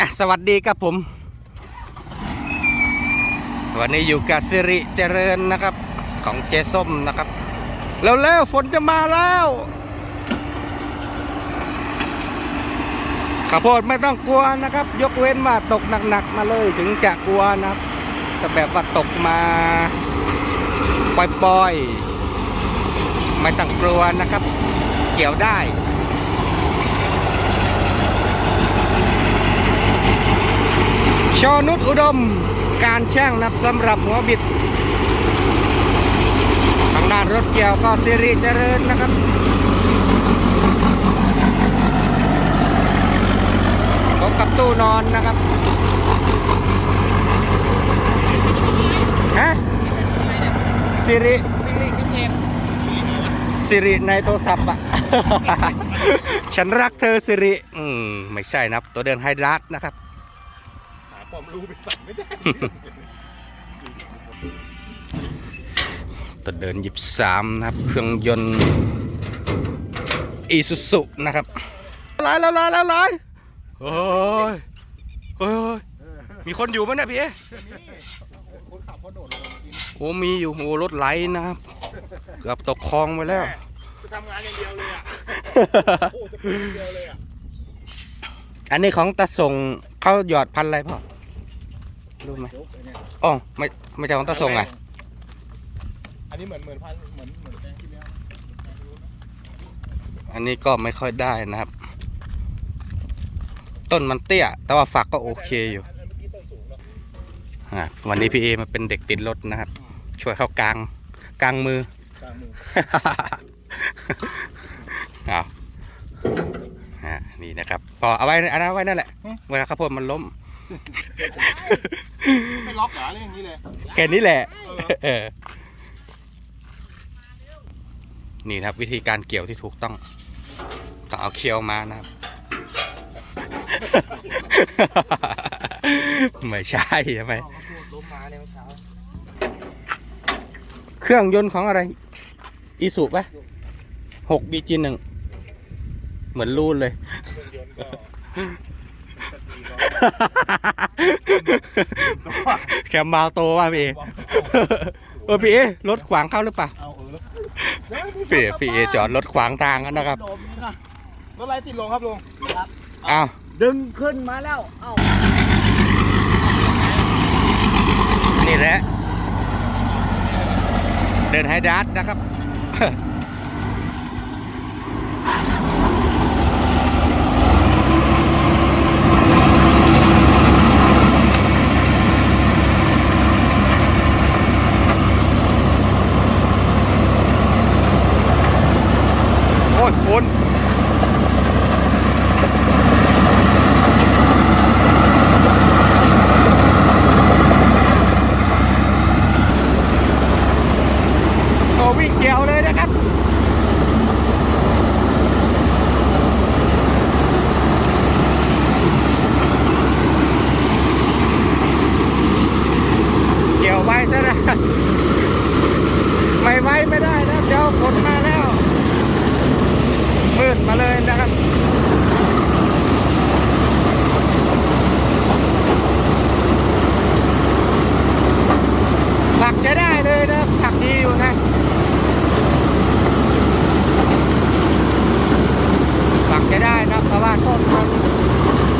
อะสวัสดีครับผม วันนี้อยู่กับสิริเจริญนะครับ ของเจส้มนะครับแล้วแล้วฝนจะมาแล้วข้าวโพดไม่ต้องกลัวนะครับ ยกเว้นว่าตกหนักๆมาเลยถึงจะกลัวนะครับแต่แบบว่าตกมาปล่อยๆไม่ต้องกลัวนะครับ เกี่ยวได้ ชอนุชอุดมการแช่งนับสำหรับหัวบิด ทางด้านรถเกี่ยวก็สิริเจริญนะครับพบกับตู้นอนนะครับฮะสิริสิริในโทรศัพท์อะฉันรักเธอสิริ อืม ไม่ใช่นับตัวเดินไฮดรัสนะครับ ความรู้ไปใส่ไม่ได้ตัวเดินหยิบสามนะครับ เครื่องยนต์อีซูซุนะครับลายแล้วลายแล้วลายโอ้ยโอ้ยมีคนอยู่ไหมเนี่ยพี่เอคนขับเขาโดดลงมากินโอ้มีอยู่โอ้รถไหลนะครับเกือบตกคลองไปแล้วจะทำงานอย่างเดียวเลยอะโอ้จะเป็นอย่างเดียวเลยอะอันนี้ของตาส่งเขาหยอดพันธุ์อะไรพ่อ รู้ไหมยกไอ้เนี่ยอ๋อไม่ไม่ใช่ของตาส่งไงอันนี้เหมือนเหมือนพันธุ์เหมือนเหมือนแกงที่แล้วอันนี้ก็ไม่ค่อยได้นะครับ ต้นมันเตี้ย แต่ว่าฝักก็โอเคอยู่อันเมื่อกี้ต้นสูงเนาะอะวันนี้พี่เอมาเป็นเด็กติดรถนะครับ ช่วยเข้ากลางกลางมือกลางมือเอาอะนี่นะครับ พอเอาไว้อันนั้นไว้นั่นแหละ เวลาข้าวโพดมันล้ม ไม่ล็อกเหรอเรื่องอย่างนี้เลยแค่นี้แหละเออนี่นะครับ วิธีการเกี่ยวที่ถูกต้องต้องเอาเคียวมานะครับ ไม่ใช่ใช่ไหมข้าวโพดล้มมาเนี่ยเมื่อเช้าเครื่องยนต์ของอะไร อีสุปะหกบีจีหนึ่งเหมือนรูนเลย เครื่องยนต์ก็สตีก็ แคมบาวโตว่ะพี่เอเออพี่เอรถขวางเข้าหรือเปล่าเอาเออแล้วพี่เอพี่เอจอดรถขวางทางกันนะครับรถอะไรติดลงครับลุงอ้าวดึงขึ้นมาแล้วเอ้านี่แหละเดินไฮดัสนะครับ โอ้ยคุณโอ้วิ่งเกี่ยวเลยนะครับ เกี่ยวไว้ซะนะ ไม่ไว้ไม่ได้นะเดี๋ยวฝนมาแล้วมืดมาเลยนะครับผักใช้ได้เลยนะผักดีอยู่นะผักใช้ได้นะเพราะว่าต้นมัน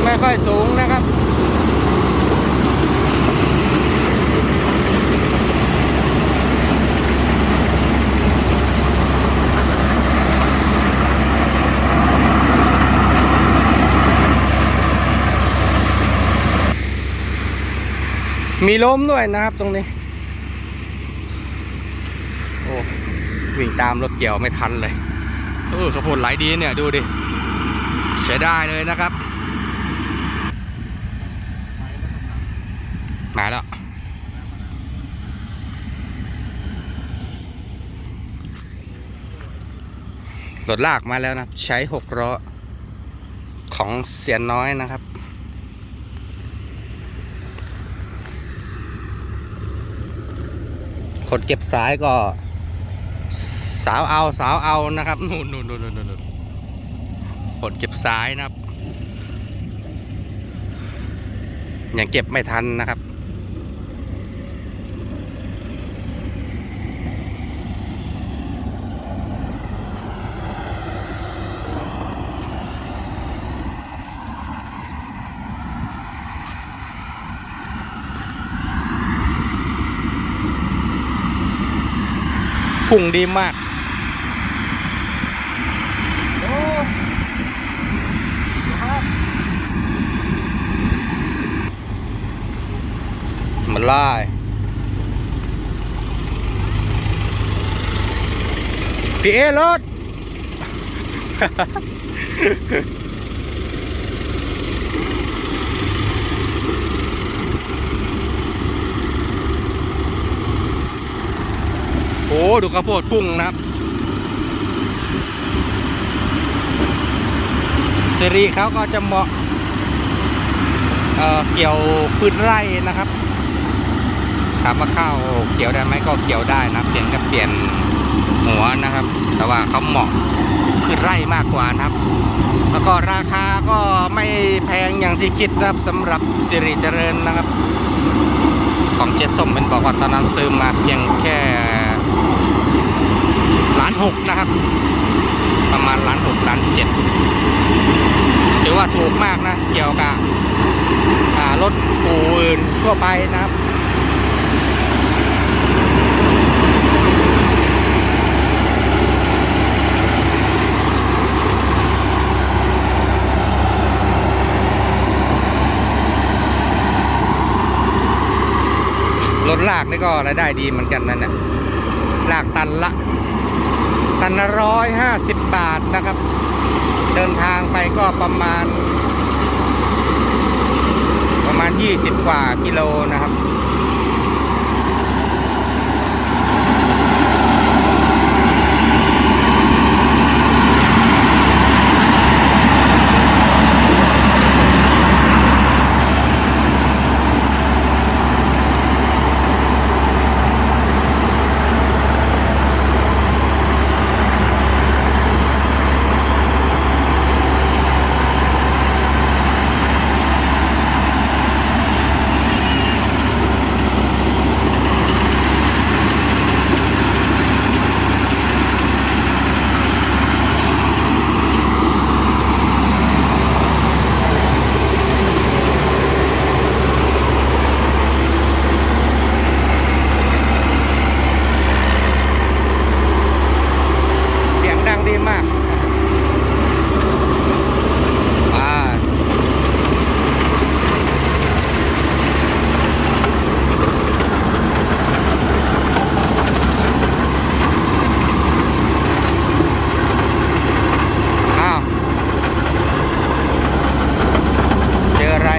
ไม่ค่อยสูงนะครับ มีล้มด้วยนะครับตรงนี้ โอ้ วิ่งตามรถเกี่ยวไม่ทันเลยเออข้าวโพดไหลดีเนี่ยดูดิใช้ได้เลยนะครับ มาแล้ว รถลากมาแล้วนะ ใช้หกล้อของเสียนน้อยนะครับ คนเก็บสายก็ สาวเอาสาวเอานะครับนู่นนู่นนู่นนู่นนู่นคนเก็บสายนะครับ ยังเก็บไม่ทันนะครับ พุ่งดีมากมันไล่พี่เอรถ ดูข้าวโพดพุ่งนะครับสิริเขาก็จะเหมาะเอ่อเกี่ยวพืชไร่นะครับ ถามว่าข้าวเกี่ยวได้ไหมก็เกี่ยวได้นะเปลี่ยนก็เปลี่ยนหัวนะครับ แต่ว่าเขาเหมาะพืชไร่มากกว่านะครับ แล้วก็ราคาก็ไม่แพงอย่างที่คิดนะครับสำหรับสิริเจริญนะครับ ของเจส้มเป็นบอกว่าตอนนั้นซื้อมาเพียงแค่ ล้านหกนะครับ ประมาณล้านหกล้านเจ็ดถือว่าถูกมากนะ เกี่ยวกับรถปูอื่นทั่วไปนะครับรถลากนี่ก็รายได้ดีเหมือนกันนั่นแหละลากตันละ ตันละร้อยห้าสิบบาทนะครับ เดินทางไปก็ประมาณ ประมาณยี่สิบกว่ากิโลนะครับ เสียงดังดีมากอ่าอ้าว เจออะไร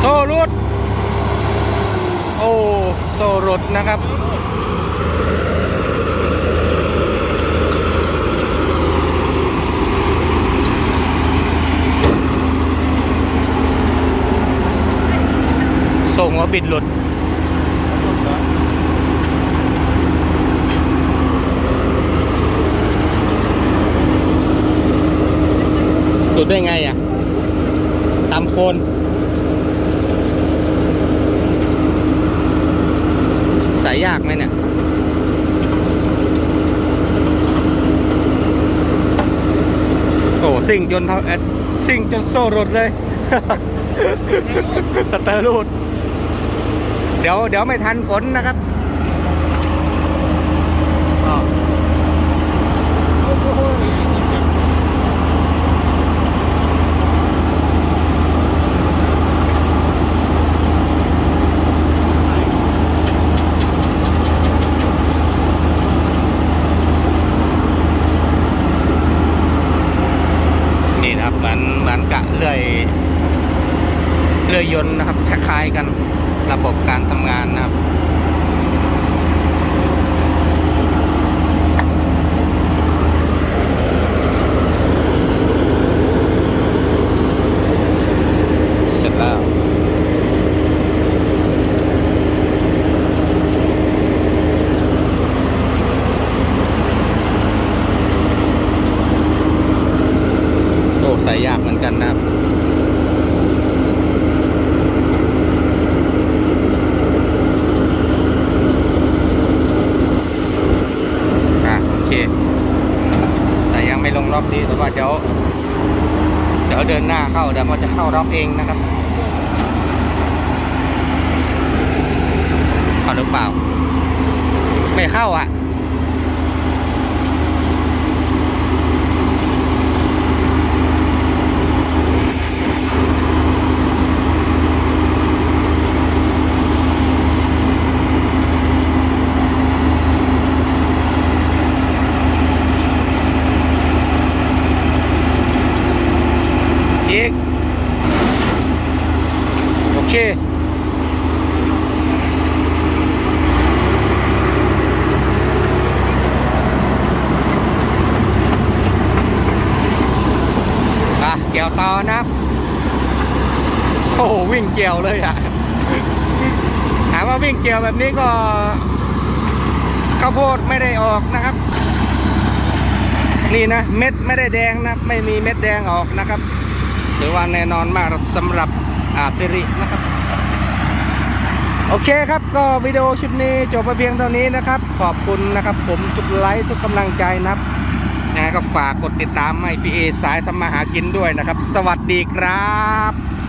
โซ่รุด โอ้ โซ่รถนะครับส่งหัวบิดหลุดหลุดได้ไงอะตามโคนายยากไหมเนี่ยโอ้สิ่งจนเท่าเอสซิ่งจนโซ่รถเลย สเตอร์รูดเดี๋ยวเดี๋ยวไม่ทันฝนนะครับ นี่นะครับเหมือนเหมือนกะเลื่อยเลื่อ ยยนต์นะครับคล้ายๆกันระบบการทำงานนะครับ เสร็จแล้ว เากเหมือนกันนะครับ อะโอเค แต่ยังไม่ลงรอบนี้แต่ว่าเดี๋ยว เดินหน้าเข้าเดี๋ยวมันจะเข้ารอบเองนะครับเข้าหรือเปล่า ไม่เข้าอะ อีก โอเค อะเกี่ยวต่ อนะโอ้โหวิ่งเกี่ยวเลยอะถามว่าวิ่งเกี่ยวแบบนี้ก็ข้าวโพดไม่ได้ออกนะครับ นี่นะเม็ดไม่ได้แดงนะไม่มีเม็ดแดงออกนะครับถือว่าแน่นอนมากสำหรับอาซิรินะครับ โอเคครับก็วิดีโอชุดนี้จบไปเพียงเท่านี้นะครับ ขอบคุณนะครับ ผมทุกไลค์ทุกกำลังใจนะครับ นะก็ฝากกดติดตามให้พี่เอสายทำมาหากินด้วยนะครับ สวัสดีครับ